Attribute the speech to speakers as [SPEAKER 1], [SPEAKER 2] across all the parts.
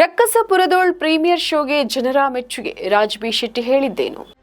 [SPEAKER 1] ರಕ್ಕಸಪುರದೋಳ್ premier ಶೋಗೆ ಜನರ ಮೆಚ್ಚುಗೆ. Raj B Shetty ಹೇಳಿದ್ದೇನು?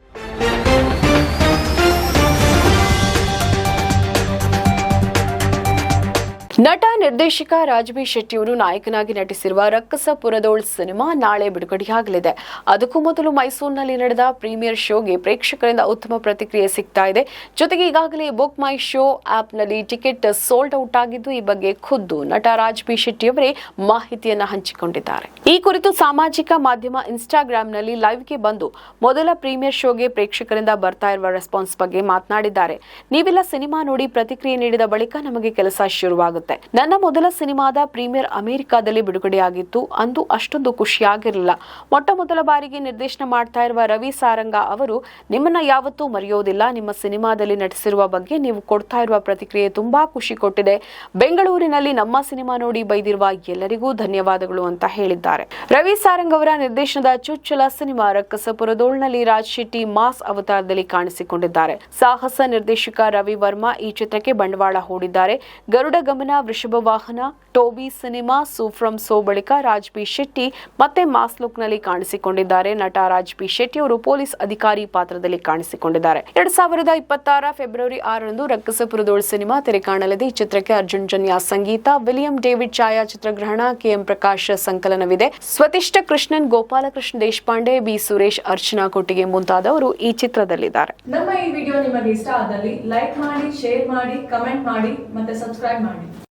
[SPEAKER 1] ನಟ, ನಿರ್ದೇಶಕ ರಾಜವಿ ಶೆಟ್ಟಿಯವರು ನಾಯಕನಾಗಿ ನಟಿಸಿರುವ ರಕ್ಕಸಪುರದೋಳ್ ಸಿನಿಮಾ ನಾಳೆ ಬಿಡುಗಡೆಯಾಗಲಿದೆ. ಅದಕ್ಕೂ ಮೊದಲು ಮೈಸೂರಿನಲ್ಲಿ ನಡೆದ ಪ್ರೀಮಿಯರ್ ಶೋಗೆ ಪ್ರೇಕ್ಷಕರಿಂದ ಉತ್ತಮ ಪ್ರತಿಕ್ರಿಯೆ ಸಿಗ್ತಾ ಇದೆ. ಜೊತೆಗೆ ಈಗಾಗಲೇ ಬುಕ್ ಮೈ ಶೋ ಆಪ್ನಲ್ಲಿ ಟಿಕೆಟ್ ಸೋಲ್ಡ್ ಔಟ್ ಆಗಿದ್ದು, ಈ ಬಗ್ಗೆ ಖುದ್ದು ನಟ ರಾಜವಿ ಶೆಟ್ಟಿಯವರೇ ಮಾಹಿತಿಯನ್ನು ಹಂಚಿಕೊಂಡಿದ್ದಾರೆ. ಈ ಕುರಿತು ಸಾಮಾಜಿಕ ಮಾಧ್ಯಮ ಇನ್ಸ್ಟಾಗ್ರಾಂನಲ್ಲಿ ಲೈವ್ಗೆ ಬಂದು ಮೊದಲ ಪ್ರೀಮಿಯರ್ ಶೋಗೆ ಪ್ರೇಕ್ಷಕರಿಂದ ಬರ್ತಾ ಇರುವ ರೆಸ್ಪಾನ್ಸ್ ಬಗ್ಗೆ ಮಾತನಾಡಿದ್ದಾರೆ. ನೀವೆಲ್ಲ ಸಿನಿಮಾ ನೋಡಿ ಪ್ರತಿಕ್ರಿಯೆ ನೀಡಿದ ಬಳಿಕ ನಮಗೆ ಕೆಲಸ ಶುರುವಾಗುತ್ತೆ ನನ್ನ ಮೊದಲ ಸಿನಿಮಾದ ಪ್ರೀಮಿಯರ್ ಅಮೆರಿಕಾದಲ್ಲಿ ಬಿಡುಗಡೆಯಾಗಿತ್ತು. ಅಂದು ಅಷ್ಟೊಂದು ಖುಷಿಯಾಗಿರಲಿಲ್ಲ. ಮೊಟ್ಟ ಮೊದಲ ಬಾರಿಗೆ ನಿರ್ದೇಶನ ಮಾಡ್ತಾ ಇರುವ ರವಿ ಸಾರಂಗ ಅವರು, ನಿಮ್ಮನ್ನ ಯಾವತ್ತೂ ಮರೆಯೋದಿಲ್ಲ. ನಿಮ್ಮ ಸಿನಿಮಾದಲ್ಲಿ ನಟಿಸಿರುವ ಬಗ್ಗೆ ನೀವು ಕೊಡ್ತಾ ಇರುವ ಪ್ರತಿಕ್ರಿಯೆ ತುಂಬಾ ಖುಷಿ ಕೊಟ್ಟಿದೆ. ಬೆಂಗಳೂರಿನಲ್ಲಿ ನಮ್ಮ ಸಿನಿಮಾ ನೋಡಿ ಬೈದಿರುವ ಎಲ್ಲರಿಗೂ ಧನ್ಯವಾದಗಳು ಅಂತ ಹೇಳಿದ್ದಾರೆ. ರವಿ ಸಾರಂಗ್ ಅವರ ನಿರ್ದೇಶನದ ಚುಚ್ಚಲ ಸಿನಿಮಾ ರಕ್ಕಸಪುರದೋಳ್ನಲ್ಲಿ ರಾಜ್ ಶೆಟ್ಟಿ ಮಾಸ್ ಅವತಾರದಲ್ಲಿ ಕಾಣಿಸಿಕೊಂಡಿದ್ದಾರೆ. ಸಾಹಸ ನಿರ್ದೇಶಕ ರವಿ ವರ್ಮಾ ಈ ಚಿತ್ರಕ್ಕೆ ಬಂಡವಾಳ ಹೂಡಿದ್ದಾರೆ. ಗರುಡ ಗಮನ ವೃಷಭ ವಾಹನ, ಟೋಬಿ ಸಿನಿಮಾ ಸೂಫ್ರಮ್ ಸೋ ಬಳಿಕ ರಾಜ್ ಬಿ ಶೆಟ್ಟಿ ಮತ್ತೆ ಮಾಸ್ ಲುಕ್ನಲ್ಲಿ ಕಾಣಿಸಿಕೊಂಡಿದ್ದಾರೆ. ನಟ ರಾಜ್ ಬಿ ಶೆಟ್ಟಿ ಅವರು ಪೊಲೀಸ್ ಅಧಿಕಾರಿ ಪಾತ್ರದಲ್ಲಿ ಕಾಣಿಸಿಕೊಂಡಿದ್ದಾರೆ. ಎರಡ್ ಸಾವಿರದ ಇಪ್ಪತ್ತಾರ ಫೆಬ್ರವರಿ ಆರರಂದು ರಕ್ಕಸಪುರದೋಳ್ ಸಿನಿಮಾ ತೆರೆ ಕಾಣಲಿದೆ ಈ ಚಿತ್ರಕ್ಕೆ ಅರ್ಜುನ್ ಜನ್ಯ ಸಂಗೀತ, ವಿಲಿಯಂ ಡೇವಿಡ್ ಛಾಯಾ ಚಿತ್ರಗ್ರಹಣ ಕೆಎಂ ಪ್ರಕಾಶ್ ಸಂಕಲನವಿದೆ. ಸ್ವತಿಷ್ಠ ಕೃಷ್ಣನ್ ಗೋಪಾಲಕೃಷ್ಣ ದೇಶಪಾಂಡೆ, ಬಿ ಸುರೇಶ್, ಅರ್ಚನಾ ಕೊಟ್ಟಿಗೆ ಮುಂತಾದವರು ಈ ಚಿತ್ರದಲ್ಲಿದ್ದಾರೆ.
[SPEAKER 2] ನಮ್ಮ ಈ ವಿಡಿಯೋ ನಿಮಗೆ ಇಷ್ಟ ಆದಲ್ಲಿ ಲೈಕ್ ಮಾಡಿ, ಶೇರ್ ಮಾಡಿ, ಕಮೆಂಟ್ ಮಾಡಿ ಮತ್ತೆ ಸಬ್ಸ್ಕ್ರೈಬ್ ಮಾಡಿ.